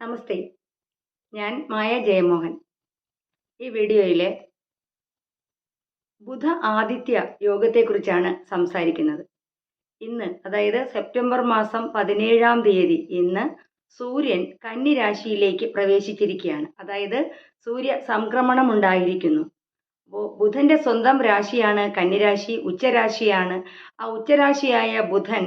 നമസ്തേ ഞാൻ മായ ജയമോഹൻ. ഈ വീഡിയോയിലെ ബുധ ആദിത്യ യോഗത്തെക്കുറിച്ചാണ് സംസാരിക്കുന്നത്. ഇന്ന് അതായത് സെപ്റ്റംബർ മാസം പതിനേഴാം തീയതി ഇന്ന് സൂര്യൻ കന്നി രാശിയിലേക്ക് പ്രവേശിച്ചിരിക്കുകയാണ്. അതായത് സൂര്യ സംക്രമണം ഉണ്ടായിരിക്കുന്നു അപ്പോൾ ബുധന്റെ സ്വന്തം രാശിയാണ് കന്നിരാശി ഉച്ചരാശിയാണ്. ആ ഉച്ചരാശിയായ ബുധൻ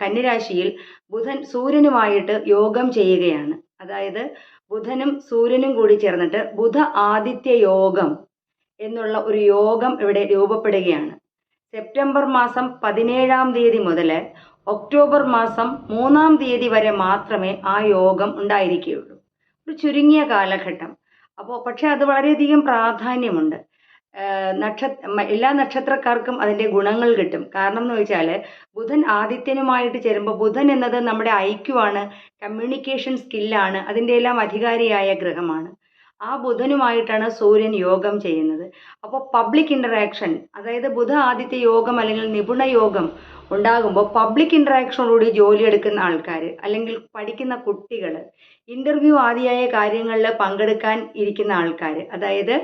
കന്നിരാശിയിൽ ബുധൻ സൂര്യനുമായിട്ട് യോഗം ചെയ്യുകയാണ്. അതായത് ബുധനും സൂര്യനും കൂടി ചേർന്നിട്ട് ബുധ ആദിത്യ യോഗം എന്നുള്ള ഒരു യോഗം ഇവിടെ രൂപപ്പെടുകയാണ്. സെപ്റ്റംബർ മാസം പതിനേഴാം തീയതി മുതൽ ഒക്ടോബർ മാസം മൂന്നാം തീയതി വരെ മാത്രമേ ആ യോഗം ഉണ്ടായിരിക്കുകയുള്ളൂ. ഒരു ചുരുങ്ങിയ കാലഘട്ടം. അപ്പോൾ പക്ഷെ അത് വളരെയധികം പ്രാധാന്യമുണ്ട്. നക്ഷ എല്ലാ നക്ഷത്രക്കാർക്കും അതിന്റെ ഗുണങ്ങൾ കിട്ടും. കാരണം എന്ന് വെച്ചാൽ ബുധൻ ആദിത്യനുമായിട്ട് ചേരുമ്പോൾ ബുധൻ എന്നത് നമ്മുടെ ഐക്യമാണ് കമ്മ്യൂണിക്കേഷൻ സ്കില്ലാണ് അതിന്റെ എല്ലാം അധികാരിയായ ഗ്രഹമാണ്. ആ ബുധനുമായിട്ടാണ് സൂര്യൻ യോഗം ചെയ്യുന്നത്. അപ്പോൾ പബ്ലിക് ഇന്ററാക്ഷൻ അതായത് ബുധ ആദിത്യ യോഗം അല്ലെങ്കിൽ നിപുണ യോഗം ഉണ്ടാകുമ്പോൾ പബ്ലിക് ഇന്ററാക്ഷനോടുകൂടി ജോലിയെടുക്കുന്ന ആൾക്കാർ അല്ലെങ്കിൽ പഠിക്കുന്ന കുട്ടികൾ ഇന്റർവ്യൂ ആദിയായ കാര്യങ്ങളിൽ പങ്കെടുക്കാൻ ഇരിക്കുന്ന ആൾക്കാർ അതായത്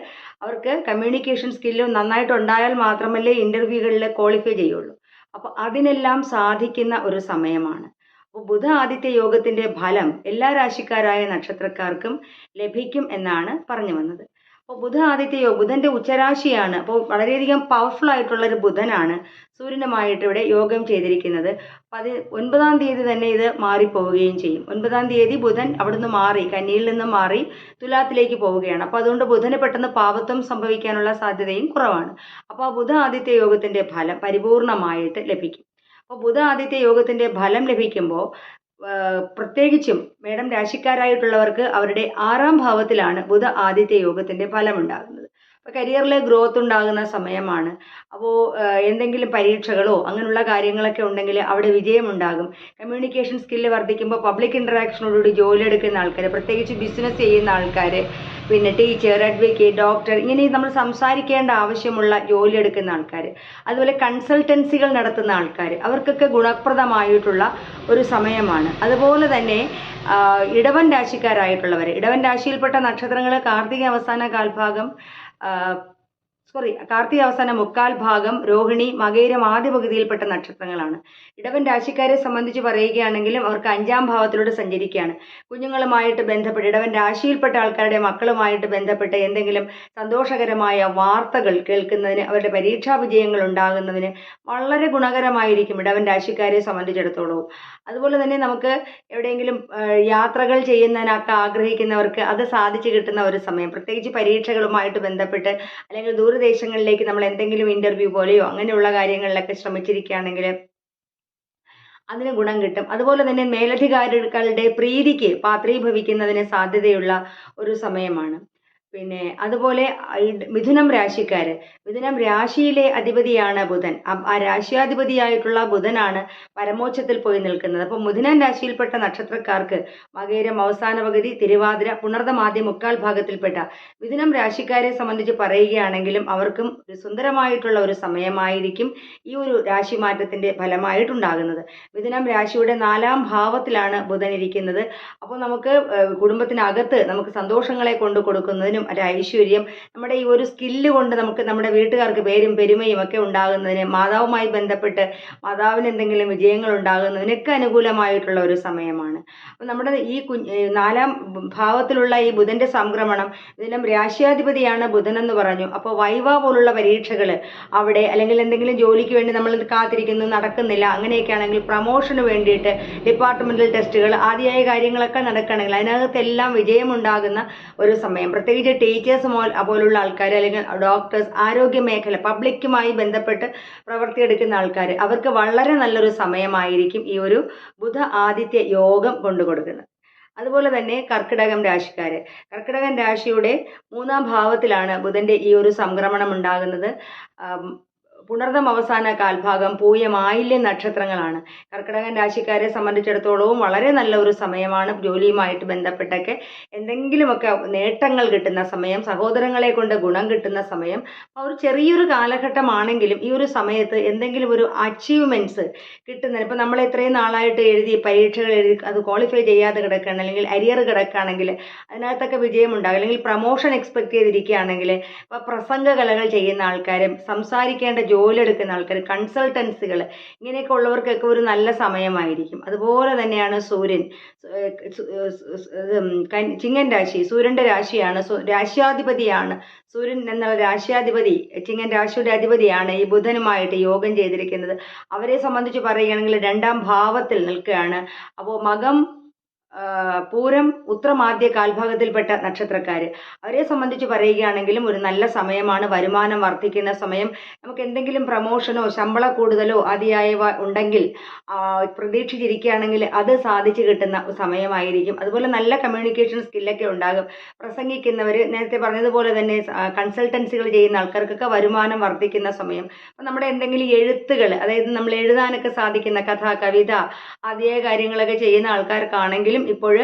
അവർക്ക് കമ്മ്യൂണിക്കേഷൻ സ്കില്ല് നന്നായിട്ടുണ്ടായാൽ മാത്രമല്ലേ ഇന്റർവ്യൂകളിൽ ക്വാളിഫൈ ചെയ്യുള്ളൂ. അപ്പോൾ അതിനെല്ലാം സാധിക്കുന്ന ഒരു സമയമാണ്. അപ്പോൾ ബുധ ആദിത്യ യോഗത്തിന്റെ ഫലം എല്ലാ രാശിക്കാരായ നക്ഷത്രക്കാർക്കും ലഭിക്കും എന്നാണ് പറഞ്ഞു വന്നത്. അപ്പോൾ ബുധ ആദിത്യ യോഗം ബുധന്റെ ഉച്ചരാശിയാണ്. അപ്പോൾ വളരെയധികം പവർഫുൾ ആയിട്ടുള്ള ഒരു ബുധനാണ് സൂര്യനുമായിട്ട് ഇവിടെ യോഗം ചെയ്തിരിക്കുന്നത്. പതി ഒൻപതാം തീയതി തന്നെ ഇത് മാറിപ്പോവുകയും ചെയ്യും. ഒൻപതാം തീയതി ബുധൻ അവിടുന്ന് മാറി കന്നിയിൽ നിന്ന് മാറി തുലാത്തിലേക്ക് പോവുകയാണ്. അപ്പോൾ അതുകൊണ്ട് ബുധന് പെട്ടെന്ന് പാപത്വം സംഭവിക്കാനുള്ള സാധ്യതയും കുറവാണ്. അപ്പോൾ ആ ബുധ ആദിത്യ യോഗത്തിന്റെ ഫലം പരിപൂർണമായിട്ട് ലഭിക്കും. അപ്പോൾ ബുധ ആദിത്യ യോഗത്തിന്റെ ഫലം ലഭിക്കുമ്പോൾ പ്രത്യേകിച്ചും മേഡം രാശിക്കാരായിട്ടുള്ളവർക്ക് അവരുടെ ആറാം ഭാവത്തിലാണ് ബുധ ആദിത്യ യോഗത്തിന്റെ ഫലം അപ്പോൾ കരിയറിൽ ഗ്രോത്ത് ഉണ്ടാകുന്ന സമയമാണ്. അപ്പോൾ എന്തെങ്കിലും പരീക്ഷകളോ അങ്ങനെയുള്ള കാര്യങ്ങളൊക്കെ ഉണ്ടെങ്കിൽ അവിടെ വിജയമുണ്ടാകും. കമ്മ്യൂണിക്കേഷൻ സ്കില്ല് വർദ്ധിക്കുമ്പോൾ പബ്ലിക് ഇന്ററാക്ഷനോടുകൂടി ജോലി എടുക്കുന്ന ആൾക്കാർ പ്രത്യേകിച്ച് ബിസിനസ് ചെയ്യുന്ന ആൾക്കാർ പിന്നെ ടീച്ചർ അഡ്വക്കേറ്റ് ഡോക്ടർ ഇങ്ങനെ നമ്മൾ സംസാരിക്കേണ്ട ആവശ്യമുള്ള ജോലി എടുക്കുന്ന ആൾക്കാർ അതുപോലെ കൺസൾട്ടൻസികൾ നടത്തുന്ന ആൾക്കാർ അവർക്കൊക്കെ ഗുണപ്രദമായിട്ടുള്ള ഒരു സമയമാണ്. അതുപോലെ തന്നെ ഇടവൻ രാശിക്കാരായിട്ടുള്ളവർ ഇടവൻ രാശിയിൽപ്പെട്ട നക്ഷത്രങ്ങൾ കാർത്തിക അവസാന കാൽഭാഗം uh, സോറി കാർത്തിക അവസാന മുക്കാൽ ഭാഗം രോഹിണി മകയിരം ആദ്യ പകുതിയിൽപ്പെട്ട നക്ഷത്രങ്ങളാണ്. ഇടവൻ രാശിക്കാരെ സംബന്ധിച്ച് പറയുകയാണെങ്കിലും അവർക്ക് അഞ്ചാം ഭാവത്തിലൂടെ സഞ്ചരിക്കുകയാണ്. കുഞ്ഞുങ്ങളുമായിട്ട് ബന്ധപ്പെട്ട് ഇടവൻ രാശിയിൽപ്പെട്ട ആൾക്കാരുടെ മക്കളുമായിട്ട് ബന്ധപ്പെട്ട് എന്തെങ്കിലും സന്തോഷകരമായ വാർത്തകൾ കേൾക്കുന്നതിന് അവരുടെ പരീക്ഷാ വിജയങ്ങൾ ഉണ്ടാകുന്നതിന് വളരെ ഗുണകരമായിരിക്കും ഇടവൻ രാശിക്കാരെ സംബന്ധിച്ചിടത്തോളം അതുപോലെ തന്നെ നമുക്ക് എവിടെയെങ്കിലും യാത്രകൾ ചെയ്യുന്നതിനൊക്കെ ആഗ്രഹിക്കുന്നവർക്ക് അത് സാധിച്ചു കിട്ടുന്ന ഒരു സമയം. പ്രത്യേകിച്ച് പരീക്ഷകളുമായിട്ട് ബന്ധപ്പെട്ട് അല്ലെങ്കിൽ ദൂരദേശങ്ങളിലേക്ക് നമ്മൾ എന്തെങ്കിലും ഇന്റർവ്യൂ പോലെയോ അങ്ങനെയുള്ള കാര്യങ്ങളിലൊക്കെ ശ്രമിച്ചിരിക്കുകയാണെങ്കിൽ അതിന് ഗുണം കിട്ടും. അതുപോലെ തന്നെ മേലധികാരികളുടെ പ്രീതിക്ക് പാത്രീഭവിക്കുന്നതിന് സാധ്യതയുള്ള ഒരു സമയമാണ്. പിന്നെ അതുപോലെ മിഥുനം രാശിക്കാര്. മിഥുനം രാശിയിലെ അധിപതിയാണ് ബുധൻ. ആ- രാശിയാധിപതിയായിട്ടുള്ള ബുധനാണ് പരമോച്ചത്തിൽ പോയി നിൽക്കുന്നത്. അപ്പോൾ മിഥുനം രാശിയിൽപ്പെട്ട നക്ഷത്രക്കാർക്ക് മകേരം അവസാന പകുതി തിരുവാതിര പുണർദം ആദ്യ മുക്കാൽ ഭാഗത്തിൽപ്പെട്ട മിഥുനം രാശിക്കാരെ സംബന്ധിച്ച് പറയുകയാണെങ്കിലും അവർക്കും ഒരു സുന്ദരമായിട്ടുള്ള ഒരു സമയമായിരിക്കും ഈ ഒരു രാശി മാറ്റത്തിന്റെ ഫലമായിട്ടുണ്ടാകുന്നത്. മിഥുനം രാശിയുടെ നാലാം ഭാവത്തിലാണ് ബുധൻ ഇരിക്കുന്നത്. അപ്പോൾ നമുക്ക് കുടുംബത്തിനകത്ത് നമുക്ക് സന്തോഷങ്ങളെ കൊണ്ട് കൊടുക്കുന്നതിനും ഒരു ഐശ്വര്യം. നമ്മുടെ ഈ ഒരു സ്കില്ല് കൊണ്ട് നമുക്ക് നമ്മുടെ വീട്ടുകാർക്ക് പേരും പെരുമയും ഒക്കെ ഉണ്ടാകുന്നതിന് മാതാവുമായി ബന്ധപ്പെട്ട് മാതാവിന് എന്തെങ്കിലും വിജയങ്ങൾ ഉണ്ടാകുന്നതിനൊക്കെ അനുകൂലമായിട്ടുള്ള ഒരു സമയമാണ്. അപ്പോൾ നമ്മുടെ ഈ നാലാം ഭാവത്തിലുള്ള ഈ ബുധന്റെ സംക്രമണം ഇതിലും രാശ്യാധിപതിയാണ് ബുധൻ എന്ന് പറഞ്ഞു. അപ്പോൾ വൈവ പോലുള്ള പരീക്ഷകൾ അവിടെ അല്ലെങ്കിൽ എന്തെങ്കിലും ജോലിക്ക് വേണ്ടി നമ്മൾ കാത്തിരിക്കുന്നു നടക്കുന്നില്ല അങ്ങനെയൊക്കെ ആണെങ്കിൽ പ്രമോഷന് വേണ്ടിയിട്ട് ഡിപ്പാർട്ട്മെന്റൽ ടെസ്റ്റുകൾ ആദ്യമായ കാര്യങ്ങളൊക്കെ നടക്കുകയാണെങ്കിൽ അതിനകത്തെല്ലാം വിജയമുണ്ടാകുന്ന ഒരു സമയം. പ്രത്യേകിച്ച് ടീച്ചേഴ്സ് മോ പോലുള്ള ആൾക്കാർ അല്ലെങ്കിൽ ഡോക്ടേഴ്സ് ആരോഗ്യ മേഖല പബ്ലിക്കുമായി ബന്ധപ്പെട്ട് പ്രവർത്തിയെടുക്കുന്ന ആൾക്കാർ അവർക്ക് വളരെ നല്ലൊരു സമയമായിരിക്കും ഈ ഒരു ബുധ ആദിത്യ യോഗം കൊണ്ടു കൊടുക്കുന്നത്. അതുപോലെ തന്നെ കർക്കിടകം രാശിക്കാര്. കർക്കിടകൻ രാശിയുടെ മൂന്നാം ഭാവത്തിലാണ് ബുധന്റെ ഈ ഒരു സംക്രമണം ഉണ്ടാകുന്നത്. പുണർദം അവസാന കാൽഭാഗം പൂയം ആയില്യം നക്ഷത്രങ്ങളാണ്. കർക്കിടകൻ രാശിക്കാരെ സംബന്ധിച്ചിടത്തോളവും വളരെ നല്ല ഒരു സമയമാണ് ജോലിയുമായിട്ട് ബന്ധപ്പെട്ടൊക്കെ. എന്തെങ്കിലുമൊക്കെ നേട്ടങ്ങൾ കിട്ടുന്ന സമയം സഹോദരങ്ങളെ കൊണ്ട് ഗുണം കിട്ടുന്ന സമയം ഒരു ചെറിയൊരു കാലഘട്ടമാണെങ്കിലും ഈ ഒരു സമയത്ത് എന്തെങ്കിലും ഒരു അച്ചീവ്മെന്റ്സ് കിട്ടുന്നതിന് ഇപ്പം നമ്മൾ ഇത്രയും നാളായിട്ട് എഴുതി പരീക്ഷകൾ എഴുതി അത് ക്വാളിഫൈ ചെയ്യാതെ കിടക്കുകയാണ് അല്ലെങ്കിൽ അരിയർ കിടക്കുകയാണെങ്കിൽ അതിനകത്തൊക്കെ വിജയമുണ്ടാകും. അല്ലെങ്കിൽ പ്രൊമോഷൻ എക്സ്പെക്ട് ചെയ്തിരിക്കുകയാണെങ്കിൽ ഇപ്പോൾ പ്രസംഗ കലകൾ ചെയ്യുന്ന ആൾക്കാരും സംസാരിക്കേണ്ട ജോലി എടുക്കുന്ന ആൾക്കാർ കൺസൾട്ടൻസികൾ ഇങ്ങനെയൊക്കെ ഉള്ളവർക്കൊക്കെ ഒരു നല്ല സമയമായിരിക്കും. അതുപോലെ തന്നെയാണ് സൂര്യൻ. ചിങ്ങൻ രാശി. സൂര്യന്റെ രാശിയാണ് രാശ്യാധിപതിയാണ്. സൂര്യൻ എന്നുള്ള രാശ്യാധിപതി ചിങ്ങൻ രാശിയുടെ അധിപതിയാണ് ഈ ബുധനുമായിട്ട് യോഗം ചെയ്തിരിക്കുന്നത്. അവരെ സംബന്ധിച്ച് പറയുകയാണെങ്കിൽ രണ്ടാം ഭാവത്തിൽ നിൽക്കുകയാണ്. അപ്പോൾ മകം പൂരം ഉത്രമാദ്യ കാൽഭാഗത്തിൽപ്പെട്ട നക്ഷത്രക്കാർ അവരെ സംബന്ധിച്ച് പറയുകയാണെങ്കിലും ഒരു നല്ല സമയമാണ് വരുമാനം വർദ്ധിക്കുന്ന സമയം. നമുക്ക് എന്തെങ്കിലും പ്രമോഷനോ ശമ്പള കൂടുതലോ അതിയായവ ഉണ്ടെങ്കിൽ പ്രതീക്ഷിച്ചിരിക്കുകയാണെങ്കിൽ അത് സാധിച്ചു കിട്ടുന്ന സമയമായിരിക്കും. അതുപോലെ നല്ല കമ്മ്യൂണിക്കേഷൻ സ്കില്ലൊക്കെ ഉണ്ടാകും. പ്രസംഗിക്കുന്നവർ നേരത്തെ പറഞ്ഞതുപോലെ തന്നെ കൺസൾട്ടൻസികൾ ചെയ്യുന്ന ആൾക്കാർക്കൊക്കെ വരുമാനം വർദ്ധിക്കുന്ന സമയം. അപ്പം നമ്മുടെ എന്തെങ്കിലും എഴുത്തുകൾ അതായത് നമ്മൾ എഴുതാനൊക്കെ സാധിക്കുന്ന കഥ കവിത ആദ്യ കാര്യങ്ങളൊക്കെ ചെയ്യുന്ന ആൾക്കാർക്കാണെങ്കിലും ഇപ്പോൾ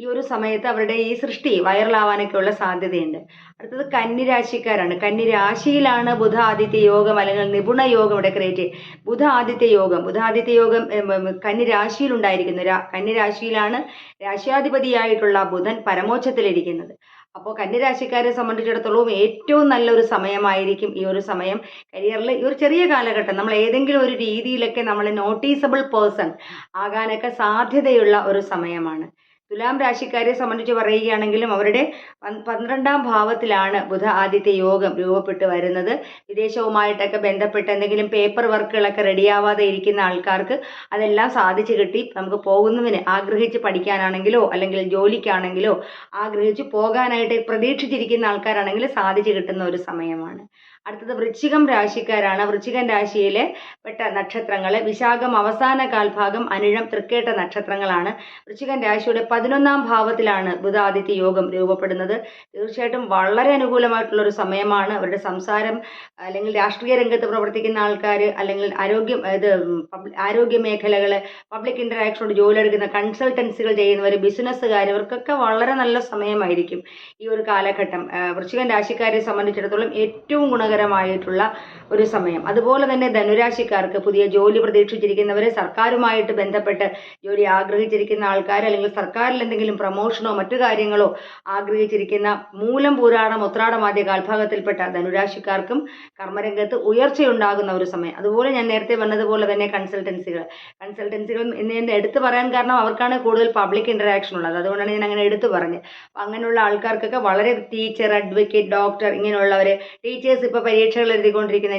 ഈ ഒരു സമയത്ത് അവരുടെ ഈ സൃഷ്ടി വൈറലാവാനൊക്കെ ഉള്ള സാധ്യതയുണ്ട്. അടുത്തത് കന്നിരാശിക്കാരാണ്. കന്നി രാശിയിലാണ് ബുധ ആദിത്യ യോഗം അല്ലെങ്കിൽ നിപുണ യോഗം ഇവിടെ ക്രിയേറ്റ് ബുധ ആദിത്യ യോഗം. ബുധ ആദിത്യ യോഗം കന്നിരാശിയിൽ ഉണ്ടായിരിക്കുന്നു കന്നി രാശിയിലുണ്ടായിരിക്കുന്നു രാ കന്നി രാശിയിലാണ് രാശ്യാധിപതിയായിട്ടുള്ള ബുധൻ പരമോച്ചത്തിലിരിക്കുന്നത്. അപ്പോൾ കന്യരാശിക്കാരെ സംബന്ധിച്ചിടത്തോളം ഏറ്റവും നല്ലൊരു സമയമായിരിക്കും ഈ ഒരു സമയം കരിയറിൽ ഈ ഒരു ചെറിയ കാലഘട്ടം നമ്മൾ ഏതെങ്കിലും ഒരു രീതിയിലൊക്കെ നമ്മൾ നോട്ടീസബിൾ പേഴ്സൺ ആകാനൊക്കെ സാധ്യതയുള്ള ഒരു സമയമാണ്. തുലാം രാശിക്കാരെ സംബന്ധിച്ച് പറയുകയാണെങ്കിലും അവരുടെ പന്ത്രണ്ടാം ഭാവത്തിലാണ് ബുധ ആദ്യത്തെ യോഗം രൂപപ്പെട്ട് വരുന്നത്. വിദേശവുമായിട്ടൊക്കെ ബന്ധപ്പെട്ട് എന്തെങ്കിലും പേപ്പർ വർക്കുകളൊക്കെ റെഡിയാവാതെ ഇരിക്കുന്ന ആൾക്കാർക്ക് അതെല്ലാം സാധിച്ചു കിട്ടി. നമുക്ക് പോകുന്നതിന് ആഗ്രഹിച്ച് പഠിക്കാനാണെങ്കിലോ അല്ലെങ്കിൽ ജോലിക്കാണെങ്കിലോ ആഗ്രഹിച്ച് പോകാനായിട്ട് പ്രതീക്ഷിച്ചിരിക്കുന്ന ആൾക്കാരാണെങ്കിൽ സാധിച്ചു കിട്ടുന്ന ഒരു സമയമാണ്. അടുത്തത് വൃശ്ചികം രാശിക്കാരാണ്. വൃശ്ചികൻ രാശിയിലെ പെട്ട നക്ഷത്രങ്ങൾ വിശാഖം അവസാന കാൽഭാഗം അനിഴം തൃക്കേട്ട നക്ഷത്രങ്ങളാണ്. വൃശ്ചികൻ രാശിയുടെ പതിനൊന്നാം ഭാവത്തിലാണ് ബുധാദിത്യ യോഗം രൂപപ്പെടുന്നത്. തീർച്ചയായിട്ടും വളരെ അനുകൂലമായിട്ടുള്ള ഒരു സമയമാണ്. അവരുടെ സംസാരം അല്ലെങ്കിൽ രാഷ്ട്രീയ രംഗത്ത് പ്രവർത്തിക്കുന്ന ആൾക്കാർ അല്ലെങ്കിൽ ആരോഗ്യം ഇത് ആരോഗ്യ മേഖലകൾ പബ്ലിക് ഇന്ററാക്ഷനോട് ജോലി എടുക്കുന്ന കൺസൾട്ടൻസികൾ ചെയ്യുന്നവർ ബിസിനസ്സുകാർ ഇവർക്കൊക്കെ വളരെ നല്ല സമയമായിരിക്കും ഈ ഒരു കാലഘട്ടം. വൃശ്ചികൻ രാശിക്കാരെ സംബന്ധിച്ചിടത്തോളം ഏറ്റവും ഗുണകരമായിട്ടുള്ള ഒരു സമയം. അതുപോലെ തന്നെ ധനുരാശിക്കാർക്ക് പുതിയ ജോലി പ്രതീക്ഷിച്ചിരിക്കുന്നവർ സർക്കാരുമായിട്ട് ബന്ധപ്പെട്ട് ജോലി ആഗ്രഹിച്ചിരിക്കുന്ന ആൾക്കാർ അല്ലെങ്കിൽ സർക്കാരിൽ എന്തെങ്കിലും പ്രമോഷനോ മറ്റു കാര്യങ്ങളോ ആഗ്രഹിച്ചിരിക്കുന്ന മൂലം പൂരാടം ഉത്രാടം ആദ്യ കാൽഭാഗത്തിൽപ്പെട്ട ധനുരാശിക്കാർക്കും കർമ്മരംഗത്ത് ഉയർച്ചയുണ്ടാകുന്ന ഒരു സമയം. അതുപോലെ ഞാൻ നേരത്തെ പറഞ്ഞതുപോലെ തന്നെ കൺസൾട്ടൻസികൾ. കൺസൾട്ടൻസികൾ എന്ന് ഞാൻ എടുത്തു പറയാൻ കാരണം അവർക്കാണ് കൂടുതൽ പബ്ലിക് ഇന്ററാക്ഷൻ ഉള്ളത്. അതുകൊണ്ടാണ് ഞാൻ അങ്ങനെ എടുത്തു പറഞ്ഞത്. അപ്പം അങ്ങനെയുള്ള ആൾക്കാർക്കൊക്കെ വളരെ ടീച്ചർ അഡ്വക്കേറ്റ് ഡോക്ടർ ഇങ്ങനെയുള്ളവർ ടീച്ചേഴ്സ് ഇപ്പോൾ പരീക്ഷകൾ എഴുതിക്കൊണ്ടിരിക്കുന്ന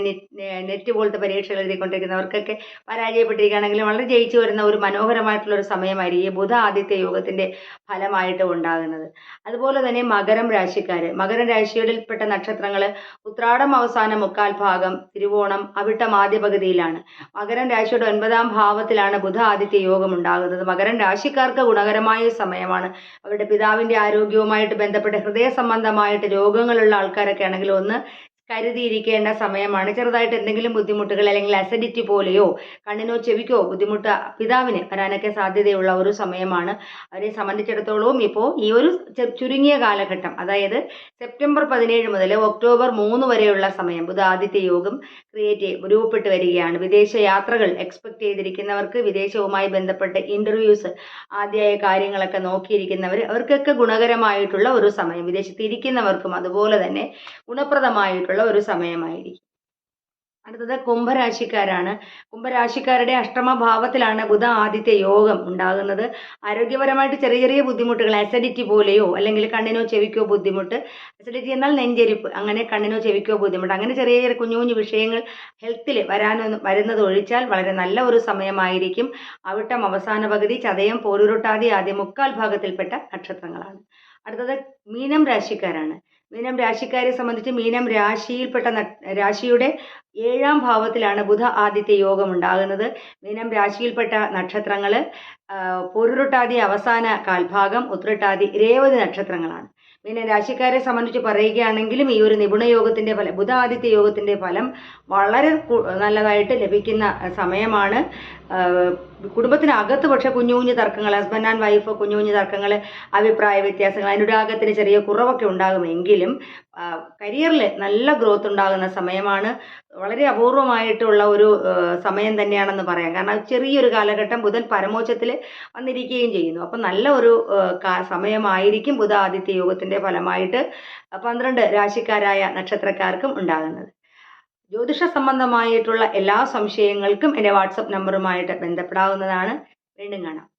നെറ്റ് പോലത്തെ പരീക്ഷകൾ എഴുതിക്കൊണ്ടിരിക്കുന്നവർക്കൊക്കെ പരാജയപ്പെട്ടിരിക്കുകയാണെങ്കിലും വളരെ ജയിച്ചു വരുന്ന ഒരു മനോഹരമായിട്ടുള്ള ഒരു സമയമായിരിക്കും ഈ ബുധ ആദിത്യ യോഗത്തിന്റെ ഫലമായിട്ട് ഉണ്ടാകുന്നത്. അതുപോലെ തന്നെ മകരം രാശിക്കാർ മകരം രാശികളിൽപ്പെട്ട നക്ഷത്രങ്ങൾ ഉത്രാടം അവസാന മുക്കാൽ ഭാഗം തിരുവോണം അവിട്ടം ആദ്യ പകുതിയിലാണ്. മകരം രാശിയുടെ ഒൻപതാം ഭാവത്തിലാണ് ബുധ ആദിത്യ യോഗം ഉണ്ടാകുന്നത്. മകരം രാശിക്കാർക്ക് ഗുണകരമായ സമയമാണ്. അവരുടെ പിതാവിന്റെ ആരോഗ്യവുമായിട്ട് ബന്ധപ്പെട്ട് ഹൃദയ സംബന്ധമായിട്ട് രോഗങ്ങളുള്ള ആൾക്കാരൊക്കെ ആണെങ്കിൽ ഒന്ന് കരുതിയിരിക്കേണ്ട സമയമാണ്. ചെറുതായിട്ട് എന്തെങ്കിലും ബുദ്ധിമുട്ടുകൾ അല്ലെങ്കിൽ അസിഡിറ്റി പോലെയോ കണ്ണിനോ ചെവിക്കോ ബുദ്ധിമുട്ട് പിതാവിന് വരാനൊക്കെ സാധ്യതയുള്ള ഒരു സമയമാണ്. അവരെ സംബന്ധിച്ചിടത്തോളവും ഇപ്പോൾ ഈ ഒരു ചുരുങ്ങിയ കാലഘട്ടം അതായത് സെപ്റ്റംബർ പതിനേഴ് മുതൽ ഒക്ടോബർ മൂന്ന് വരെയുള്ള സമയം ബുധ ആദിത്യ യോഗം ക്രിയേറ്റ് രൂപപ്പെട്ട് വരികയാണ്. വിദേശ യാത്രകൾ എക്സ്പെക്ട് ചെയ്തിരിക്കുന്നവർക്ക് വിദേശവുമായി ബന്ധപ്പെട്ട് ഇന്റർവ്യൂസ് ആദ്യമായ കാര്യങ്ങളൊക്കെ നോക്കിയിരിക്കുന്നവർ അവർക്കൊക്കെ ഗുണകരമായിട്ടുള്ള ഒരു സമയം. വിദേശത്ത് ഇരിക്കുന്നവർക്കും അതുപോലെ തന്നെ ഗുണപ്രദമായിട്ടുള്ള ഒരു സമയമായിരിക്കും. അടുത്തത് കുംഭരാശിക്കാരാണ്. കുംഭരാശിക്കാരുടെ അഷ്ടമഭാവത്തിലാണ് ബുധ ആദിത്യ യോഗം ഉണ്ടാകുന്നത്. ആരോഗ്യപരമായിട്ട് ചെറിയ ചെറിയ ബുദ്ധിമുട്ടുകൾ അസിഡിറ്റി പോലെയോ അല്ലെങ്കിൽ കണ്ണിനോ ചെവിക്കോ ബുദ്ധിമുട്ട്. അസിഡിറ്റി എന്നാൽ നെഞ്ചെരിപ്പ് അങ്ങനെ കണ്ണിനോ ചെവിക്കോ ബുദ്ധിമുട്ട്. അങ്ങനെ ചെറിയ ചെറിയ കുഞ്ഞു കുഞ്ഞു വിഷയങ്ങൾ ഹെൽത്തിൽ വരാനോ വരുന്നത് ഒഴിച്ചാൽ വളരെ നല്ല ഒരു സമയമായിരിക്കും. അവിട്ടം അവസാന പകുതി ചതയം പോരുരുട്ടാതി ആദ്യ മുക്കാൽ ഭാഗത്തിൽപ്പെട്ട നക്ഷത്രങ്ങളാണ്. അടുത്തത് മീനം രാശിക്കാരാണ്. മീനം രാശിക്കാരെ സംബന്ധിച്ച് മീനം രാശിയിൽപ്പെട്ട രാശിയുടെ ഏഴാം ഭാവത്തിലാണ് ബുധ ആദിത്യ യോഗം ഉണ്ടാകുന്നത് മീനം രാശിയിൽപ്പെട്ട നക്ഷത്രങ്ങൾ പൊരുരുട്ടാതി അവസാന കാൽഭാഗം ഉത്രട്ടാതി രേവതി നക്ഷത്രങ്ങളാണ്. പിന്നെ രാശിക്കാരെ സംബന്ധിച്ച് പറയുകയാണെങ്കിലും ഈ ഒരു നിപുണ യോഗത്തിന്റെ ഫലം ബുധാദിത്യ യോഗത്തിന്റെ ഫലം വളരെ നല്ലതായിട്ട് ലഭിക്കുന്ന സമയമാണ്. കുടുംബത്തിനകത്ത് പക്ഷെ കുഞ്ഞു കുഞ്ഞു തർക്കങ്ങൾ ഹസ്ബൻഡ് ആൻഡ് വൈഫ് കുഞ്ഞു കുഞ്ഞു തർക്കങ്ങൾ അഭിപ്രായ വ്യത്യാസങ്ങൾ അനുരാഗത്തിന് ചെറിയ കുറവൊക്കെ ഉണ്ടാകുമെങ്കിലും കരിയറിൽ നല്ല ഗ്രോത്ത് ഉണ്ടാകുന്ന സമയമാണ്. വളരെ അപൂർവമായിട്ടുള്ള ഒരു സമയം തന്നെയാണെന്ന് പറയാം. കാരണം ചെറിയൊരു കാലഘട്ടം ബുധൻ പരമോച്ചത്തിൽ വന്നിരിക്കുകയും ചെയ്യുന്നു. അപ്പം നല്ല ഒരു സമയമായിരിക്കും ബുധ ആദിത്യ യോഗത്തിന്റെ ഫലമായിട്ട് പന്ത്രണ്ട് രാശിക്കാരായ നക്ഷത്രക്കാർക്കും ഉണ്ടാകുന്നത്. ജ്യോതിഷ സംബന്ധമായിട്ടുള്ള എല്ലാ സംശയങ്ങൾക്കും എന്റെ വാട്സപ്പ് നമ്പറുമായിട്ട് ബന്ധപ്പെടാവുന്നതാണ്. വീണ്ടും കാണാം.